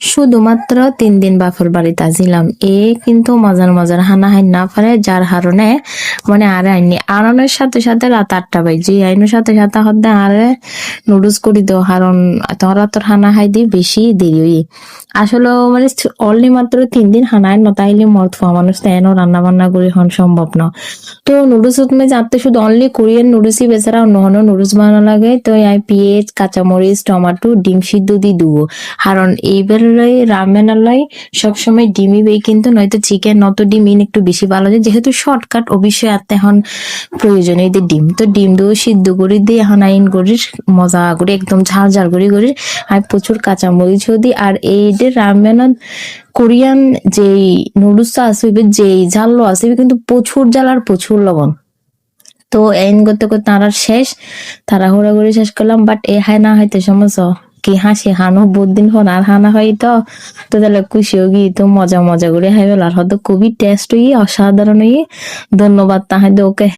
শুধুমাত্র তিন দিন বাপের বাড়িতে আসিলাম। এ কিন্তু মজার মজার হানা হাই না পারে, যার হারণে মানে আরে আইনি। আননের সাথে সাথে রাত আটটা বাজে। আইনের সাথে সাথে হদ্দে আরে নুডলস করি দেও, কারণ তোরা তোর হানা হাই দি বেশি দেরি হই আসলে মানে অনলি মাত্র তিন দিন হানায় নতাইলে মত ফা মানুষ তেন রান্না বান্না করি হন সম্ভব না। তো নুডলস তুমি যাতে শুধু অনলি কোরিয়ান নুডলসই বেচারা অন্য অন্য নুডলস বানানো লাগে, তো আই পেঁয়াজ কাঁচামরিচ, টমেটো, ডিম সিদ্ধ দি দিব কারণ এইবার রামেনালয় সবসময় ডিমই বেই কিন্তু নয়তো চিকেন নত ডিম ইন একটু বেশি ভালো যায় যেহেতু শর্টকাট অবশ্যই আর এখন প্রয়োজন এই ডিম। তো ডিম দিয়ে সিদ্ধ করে দিয়ে এখন আইন করি, মজা করে, একদম ঝাল ঝাল করে, করি। আর প্রচুর কাঁচামরিচও দিই। আর এই যে কোরিয়ান যেই নুডলসটা ওইবার যেই ঝালও ওই কিন্তু প্রচুর ঝাল আর প্রচুর লবণ। তো এন করতে করতে তারা শেষ তারা হুড়াগুড়ি শেষ করলাম বাট এ হায় না হয়তো সমস্যা। কি হাসি হানো? বহুত দিন হন আর হানা হয় তো। তো তাহলে খুশি হোক তো মজা মজা করে হাই আর হয়তো খুবই টেস্ট হই, অসাধারণ হই। ধন্যবাদ তাহাই ওকে।